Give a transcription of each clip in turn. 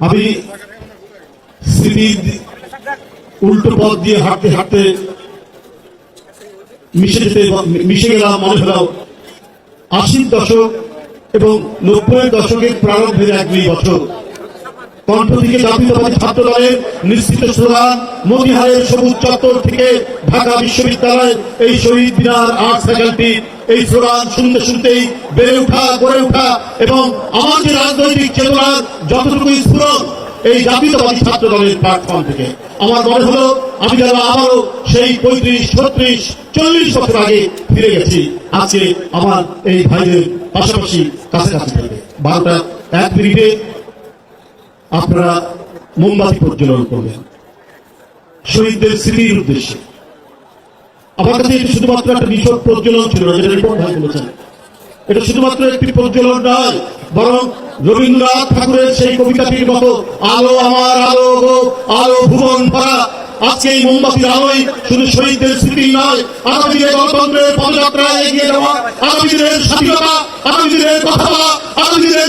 আমি উল্টো পথ দিয়ে হাঁটতে হাঁটতে মিশে যেতে মিশে গেলাম মনে হলো আশির দশক এবং নব্বই দশকের প্রারম্ভের এক দুই বছর। কণ্ঠ থেকে জাতীয়তাবাদী ছাত্র দলের নিশ্চিত স্লোগান, মতিহারের সবুজ চত্বর থেকে ঢাকা বিশ্ববিদ্যালয়ের এই শহীদ মিনার আর্ট ফ্যাকাল্টি এই স্লোগান শুনতে শুনতেই বেড়ে ওঠা গড়ে ওঠা এবং আমার যে রাজনৈতিক চেতনার যতটুকু স্ফুরণ, এই জাতীয়তাবাদী ছাত্র দলের প্ল্যাটফর্ম থেকে। আমার মনে হলো, আমি যেন আবারও সেই পঁয়ত্রিশ, ছত্রিশ, চল্লিশ বছর আগে ফিরে গেছি। আজকে আমার এই ভাইদের পাশাপাশি কাছাকাছি থাকবে। বারোটা এক মিনিটে আপনারা মোমবাতি প্রজ্বলন করবেন। শহীদদের স্মৃতির উদ্দেশ্যে। আমার কাছে শুধুমাত্র একটা প্রজ্বলন ছিল যেটা রিপোর্ট ভাই বলেছেন। এটা শুধুমাত্র একটি প্রজ্বলন নয়, বরং রবীন্দ্রনাথ ঠাকুরের সেই কবিতাটির মতো, আলো আমার, আলো গো, আলো ভুবন আজকে এই মোমবাতির শুধু শহীদদের স্মৃতি নয় গণতন্ত্রের পদযাত্রায় এগিয়ে যাওয়া স্বাধীনতা কথা বলা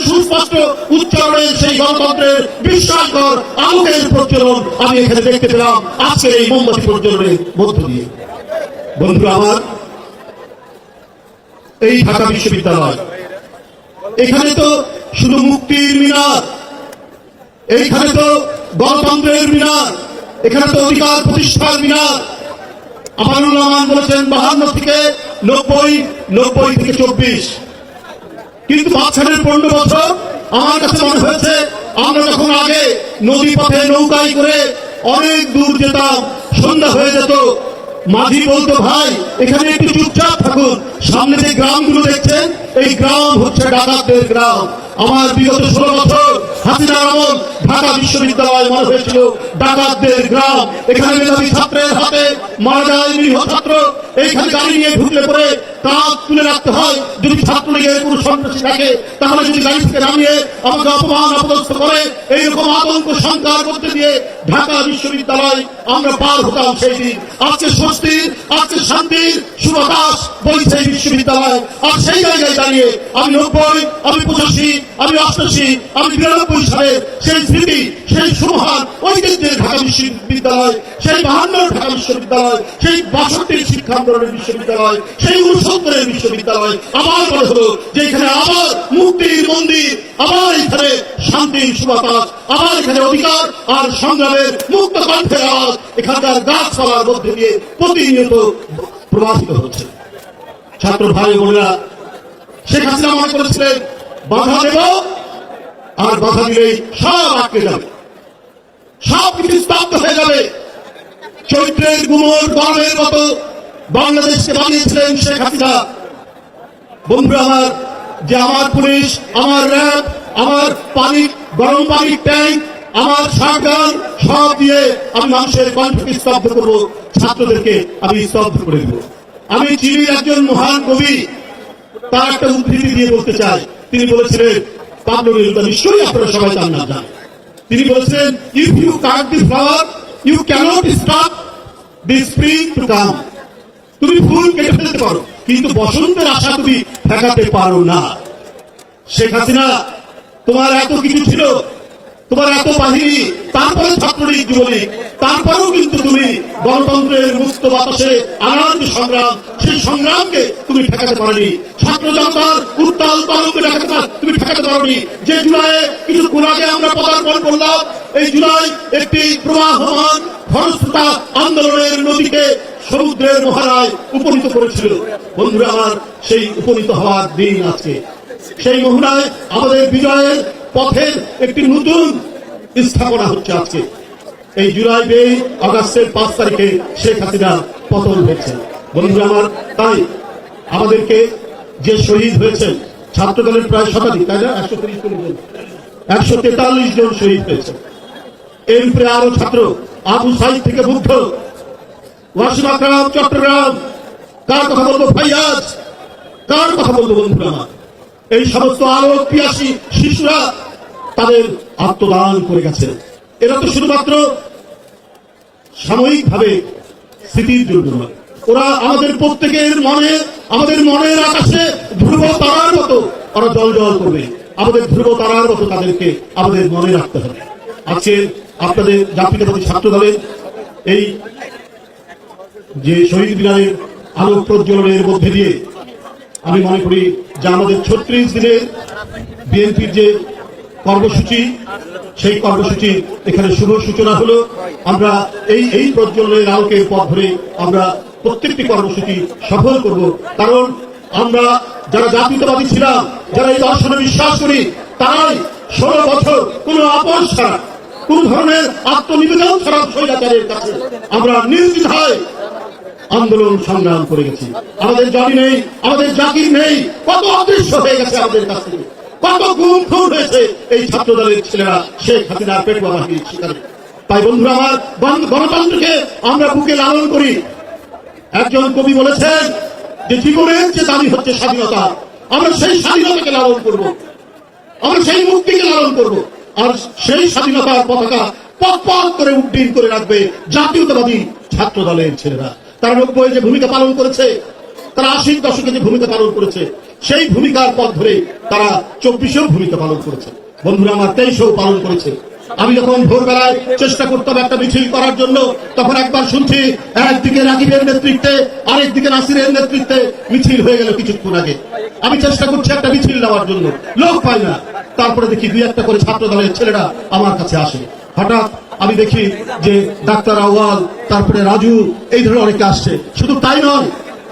সুস্পষ্ট উচ্চারণের সেই গণতন্ত্রের বিশ্বাসকর আলোকের প্রজ্বলন আমি এখানে দেখতে পেলাম আজকের এই মোমবাতি মধ্য দিয়ে। বন্ধুরা আমার, এই ঢাকা বিশ্ববিদ্যালয়, এখানে তো শুধু মুক্তির মিনার এইখানে তো গণতন্ত্রের মিনার, এখানে তো অধিকার প্রতিষ্ঠার মিনার। আমানুর রহমান বলেছেন বাহান্ন থেকে নব্বই নব্বই থেকে চব্বিশ। কিন্তু মাঝখানের পনেরো বছর আমার কাছে মনে হয়েছে, আমরা যখন আগে নদী পথে নৌকায় করে অনেক দূর যেতাম, সন্ধ্যা হয়ে যেত মাঝি বলতো ভাই এখানে একটু চুপচাপ থাকুন। সামনে যে গ্রামগুলো দেখছেন, এই গ্রাম হচ্ছে ডাকাতদের গ্রাম। আমার বিগত ষোলো বছর হাসিনার আমল ঢাকা বিশ্ববিদ্যালয় মনে হয়েছিল ডাকাতদের গ্রাম। এখানে মেধাবী ছাত্রের হাতে মারা যায় নিরীহ ছাত্র। এইখানে গাড়ি নিয়ে ঢুকলে পরে কাজ তুলে রাখতে হয়। যদি ছাত্রলীগের কোনো সন্ত্রাসী থাকে, তাহলে যদি গাড়ি থেকে নামিয়ে আমাকে অপমান, অপদস্থ করে, এইরকম আতঙ্ক সংকার করতে দিয়ে ঢাকা বিশ্ববিদ্যালয় আমরা পার হতাম সেই দিন। আজকে স্বস্তির, আজকে শান্তির সুবাতাস বইছে এই বিশ্ববিদ্যালয়, আর সেই জায়গায় দাঁড়িয়ে আমি নব্বই, আমি পঁচাশি, আমি অষ্টাশি, আমি বিরানব্বই সালের সেই স্মৃতি, সেই সুমহান ঐতিহ্যের ঢাকা বিশ্ববিদ্যালয়, সেই বাহান্ন ঢাকা বিশ্ববিদ্যালয়, সেই বাষট্টির শিক্ষা আন্দোলনের বিশ্ববিদ্যালয়, সেই উনসত্তরের বিশ্ববিদ্যালয় আবার মনে হলো, যে এখানে আবার মুক্তির মন্দির, আবার এখানে শান্তির সুবাতাস, আবার এখানে অধিকার আর সংগ্রামের মুক্ত কণ্ঠের আওয়াজ, এখানকার গাছপালার মধ্যে দিয়ে প্রতিনিয়ত প্রবাহিত হচ্ছে। ছাত্র ভাই বোনেরা, শেখ হাসিনা মনে করেছিলেন, বাধা দেব, আর বাধা দিলেই সব আটকে যাবে। স্তব্ধ হয়ে যাবে। চৈত্রের গুমর মতো বাংলাদেশকে বানিয়েছিলেন শেখ হাসিনা। বন্ধুরা আমার, যে আমার পুলিশ, আমার র্যাব, আমার পানি, গরম পানির ট্যাঙ্ক, আমার শাটগান সব দিয়ে আমি মানুষের কণ্ঠকে স্তব্ধ করব, ছাত্রদেরকে আমি স্তব্ধ করে দেব। আমি চিনির একজন মহান কবি, তার একটা উদ্ধৃতি দিয়ে বলতে চাই। তিনি বলেছিলেন, পাবলো নেরুদা নিশ্চয়ই আপনারা সবাই তার নাম জানেন। তিনি বলেছেন if you cut the flower you can't stop the spring to come তুমি ফুল কেটে ফেলতে পারো, কিন্তু বসন্তের আশা তুমি ঠেকাতে পারো না। শেখ হাসিনা, তোমার এত কিছু ছিল, তোমার এত বাহিনী, তারপরে ছাত্রলীগ যুবলীগ তারপরেও কিন্তু তুমি গণতন্ত্রের মুক্ত বাতাসে আনন্দ সংগ্রাম, সেই সংগ্রামকে তুমি ঠেকাতে পারোনি। ছাত্র জনতার উত্তাল তরঙ্গ ঠেকাতে তুমি ঠেকাতে পারোনি। যে জুলাইয়ে কিছুক্ষণ আগে আমরা পদার্পণ করলাম, এই জুলাই একটি প্রবাহমান খরস্রোতা আন্দোলনের নদীকে সমুদ্রের মহারায় উপনীত করেছিল। বন্ধুরা, আমার সেই উপনীত হওয়ার দিন আজকে। সেই মোহনায় আমাদের বিজয়ের পথের একটি নতুন স্থাপনা হচ্ছে আজকে। এই জুলাই মে আগস্টের পাঁচ তারিখে শেখ হাসিনা পতন হয়েছে। বন্ধুরা আমার, তাই আমাদেরকে যে শহীদ হয়েছেন ছাত্র দলের প্রায় শতাধিক, তাই না? একশো তিরিশ জন। একশো তেতাল্লিশ জন শহীদ হয়েছে। এর উপরে আরও ছাত্র, আবু সাইদ থেকে মুগ্ধ ওয়াসিম আকরাম, চট্টগ্রাম। কার কথা বলব ফাইয়াজ? কার কথা বলব বন্ধুরা আমার? এই সমস্ত আলোক পিয়াসী শিশুরা তাদের আত্মদান করে গেছে এরা তো শুধুমাত্র সাময়িকভাবে স্মৃতির জন্য ওরা আমাদের প্রত্যেকের মনে, আমাদের মনের আকাশে ধ্রুব তারার মতো ওরা জল জল করবে। আমাদের ধ্রুব তারার মতো তাদেরকে আমাদের মনে রাখতে হবে। আজকে আপনাদের জাতীয়তাবাদী ছাত্র দলের এই যে শহীদ মিনারের আলো প্রজ্বলনের মধ্যে দিয়ে আমি মনে করি যে আমাদের ছত্রিশ দিনের বিএনপির যে কর্মসূচি, সেই কর্মসূচি এখানে শুভ সূচনা হলো। আমরা এই এই প্রজ্বলনের আলোকের পথ ধরে আমরা প্রত্যেকটি কর্মসূচি সফল করব। কারণ আমরা যারা জাতীয়তাবাদী ছিলাম, যারা এই দর্শনে বিশ্বাস করি, তারাই ষোলো বছর কোন আপোষ ছাড়া, কোন ধরনের আত্মনিবেদন ছাড়া স্বৈরাচারের কাছে আমরা নির্দ্বিধায় আন্দোলন সংগ্রাম করে গেছি। আমাদের জমি নেই, আমাদের জাতির নেই, কত অদৃশ্য হয়ে গেছে আমাদের কাছ আমার বুকে লালন করি। একজন কবি বলেছেন যে জীবনের যে দাবি হচ্ছে স্বাধীনতা, আমরা সেই স্বাধীনতাকে লালন করব। আমরা সেই মুক্তিকে লালন করব। আর সেই স্বাধীনতার পতাকা করে উড্ডীন করে রাখবে জাতীয়তাবাদী ছাত্র দলের ছেলেরা। তারা নব্বই যে ভূমিকা পালন করেছে, তারা আশির দশকে যে ভূমিকা পালন করেছে সেই ভূমিকার পথ ধরে তারা চব্বিশেও ভূমিকা পালন করেছে। বন্ধুরা, আমার তেইশেও পালন করেছে। আমি যখন ভোরবেলায় চেষ্টা করতাম একটা মিছিল করার জন্য, তখন একবার শুনছি একদিকে রাকিবের নেতৃত্বে, আরেকদিকে নাসিরের নেতৃত্বে মিছিল হয়ে গেল কিছুক্ষণ আগে। আমি চেষ্টা করছি একটা মিছিল নেওয়ার জন্য। লোক পাই না। তারপরে দেখি দুই একটা করে ছাত্র দলের ছেলেরা আমার কাছে আসে। হঠাৎ আমি দেখি যে ডাক্তার আওয়াল তারপরে রাজু, এই ধরনের অনেকে আসছে। শুধু তাই নয়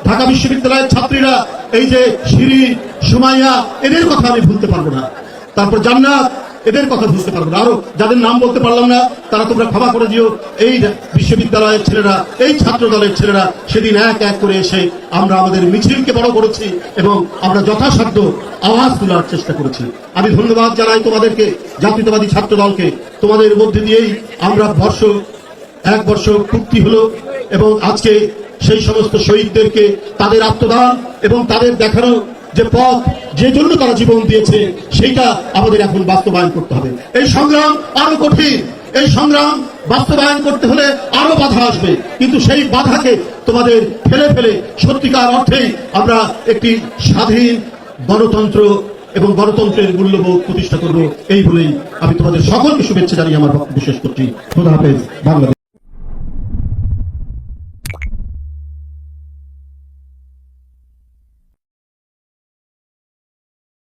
ঢাকা বিশ্ববিদ্যালয়ের ছাত্রীরা, এই যে শিরিন সুমাইয়া, এদের কথা আমি ভুলতে পারব না। তারপর জান্নাত, এদের কথা বুঝতে পারব না। আরও যাদের নাম বলতে পারলাম না, তারা তোমরা ক্ষমা করে দিও। এই বিশ্ববিদ্যালয়ের ছেলেরা, এই ছাত্র দলের ছেলেরা সেদিন এক এক করে এসে আমরা আমাদের মিছিলকে বড় করেছি এবং আমরা যথাসাধ্য আওয়াজ তোলার চেষ্টা করেছি। আমি ধন্যবাদ জানাই তোমাদেরকে, জাতীয়তাবাদী ছাত্র দলকে তোমাদের মধ্যে দিয়েই আমরা বর্ষ, এক বর্ষ পূর্তি হলো এবং আজকে সেই সমস্ত শহীদদেরকে তাদের আত্মদান এবং তাদের দেখানো যে পথ যে জন্য তারা জীবন দিয়েছে, সেইটা আমাদের এখন বাস্তবায়ন করতে হবে। এই সংগ্রাম আরও কঠিন। এই সংগ্রাম বাস্তবায়ন করতে হলে আরও বাধা আসবে। কিন্তু সেই বাধাকে তোমাদের ফেলে ফেলে সত্যিকার অর্থেই আমরা একটি স্বাধীন গণতন্ত্র এবং গণতন্ত্রের মূল্যবোধ প্রতিষ্ঠা করব। এই বলেই আমি তোমাদের সকলকে শুভেচ্ছা জানিয়ে আমার বক্তব্য শেষ করছি। খোদা হাফেজ। বাংলাদেশ।